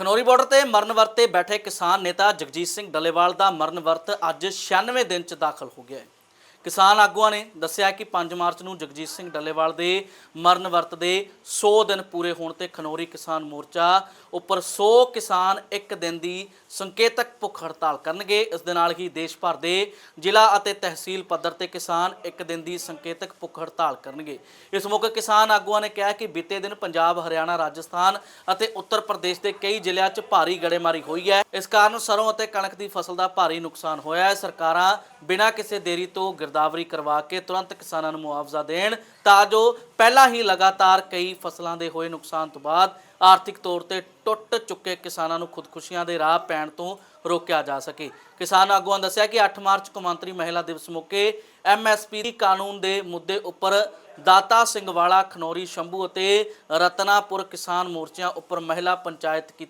Khanauri border ਤੇ ਮਰਨ ਵਰਤ ਤੇ ਬੈਠੇ ਕਿਸਾਨ ਨੇਤਾ ਜਗਜੀਤ ਸਿੰਘ ਡੱਲੇਵਾਲ ਦਾ ਮਰਨ ਵਰਤ ਅੱਜ 96 ਦਿਨ ਚ ਦਾਖਲ ਹੋ ਗਿਆ ਹੈ। ਕਿਸਾਨ ਆਗੂਆਂ ਨੇ ਦੱਸਿਆ ਕਿ 5 ਮਾਰਚ ਨੂੰ ਜਗਜੀਤ ਸਿੰਘ ਡੱਲੇਵਾਲ ਦੇ ਮਰਨ ਵਰਤ ਦੇ 100 ਦਿਨ ਪੂਰੇ ਹੋਣ ਤੇ ਖਨੌਰੀ ਕਿਸਾਨ ਮੋਰਚਾ ਉੱਪਰ 100 ਕਿਸਾਨ ਇੱਕ ਦਿਨ ਦੀ ਸੰਕੇਤਕ ਭੁੱਖ ਹੜਤਾਲ ਕਰਨਗੇ। ਇਸ ਦੇ ਨਾਲ ਹੀ ਦੇਸ਼ ਭਰ ਦੇ ਜ਼ਿਲ੍ਹਾ ਅਤੇ ਤਹਿਸੀਲ ਪੱਧਰ ਤੇ ਕਿਸਾਨ ਇੱਕ ਦਿਨ ਦੀ ਸੰਕੇਤਕ ਭੁੱਖ ਹੜਤਾਲ ਕਰਨਗੇ। ਇਸ ਮੌਕੇ ਕਿਸਾਨ ਆਗੂਆਂ ਨੇ ਕਿਹਾ ਕਿ ਬੀਤੇ ਦਿਨ ਪੰਜਾਬ, ਹਰਿਆਣਾ, ਰਾਜਸਥਾਨ ਅਤੇ ਉੱਤਰ ਪ੍ਰਦੇਸ਼ ਦੇ ਕਈ ਜ਼ਿਲ੍ਹਿਆਂ 'ਚ ਭਾਰੀ ਗੜੇਮਾਰੀ ਹੋਈ ਹੈ। ਇਸ ਕਾਰਨ ਸਰੋਂ ਅਤੇ ਕਣਕ ਦੀ ਫਸਲ ਦਾ ਭਾਰੀ ਨੁਕਸਾਨ ਹੋਇਆ ਹੈ। ਸਰਕਾਰਾਂ ਬਿਨਾਂ ਕਿਸੇ ਦੇਰੀ ਤੋਂ ਗਿਰਦਾਵਰੀ ਕਰਵਾ ਕੇ ਤੁਰੰਤ ਕਿਸਾਨਾਂ ਨੂੰ ਮੁਆਵਜ਼ਾ ਦੇਣ ਤਾਂ ਜੋ ਪਹਿਲਾਂ ਹੀ ਲਗਾਤਾਰ ਕਈ ਫਸਲਾਂ ਦੇ ਹੋਏ ਨੁਕਸਾਨ ਤੋਂ ਬਾਅਦ ਆਰਥਿਕ ਤੌਰ ਤੇ ਟੁੱਟ ਚੁੱਕੇ ਕਿਸਾਨਾਂ ਨੂੰ ਖੁਦਕੁਸ਼ੀਆਂ ਦੇ ਰਾਹ ਪੈਣ ਤੋਂ ਰੋਕਿਆ ਜਾ ਸਕੇ। ਕਿਸਾਨ ਆਗੂਆਂ ਨੇ ਦੱਸਿਆ ਕਿ 8 ਮਾਰਚ ਕੌਮਾਂਤਰੀ ਮਹਿਲਾ ਦਿਵਸ ਮੌਕੇ ਐਮਐਸਪੀ ਕਾਨੂੰਨ ਦੇ ਮੁੱਦੇ ਉੱਪਰ ਦਾਤਾ ਸਿੰਘ ਵਾਲਾ, ਖਨੌਰੀ, ਸ਼ੰਭੂ ਅਤੇ ਰਤਨਾਪੁਰ ਕਿਸਾਨ ਮੋਰਚਿਆਂ ਉੱਪਰ ਮਹਿਲਾ ਪੰਚਾਇਤ ਕੀਤੀ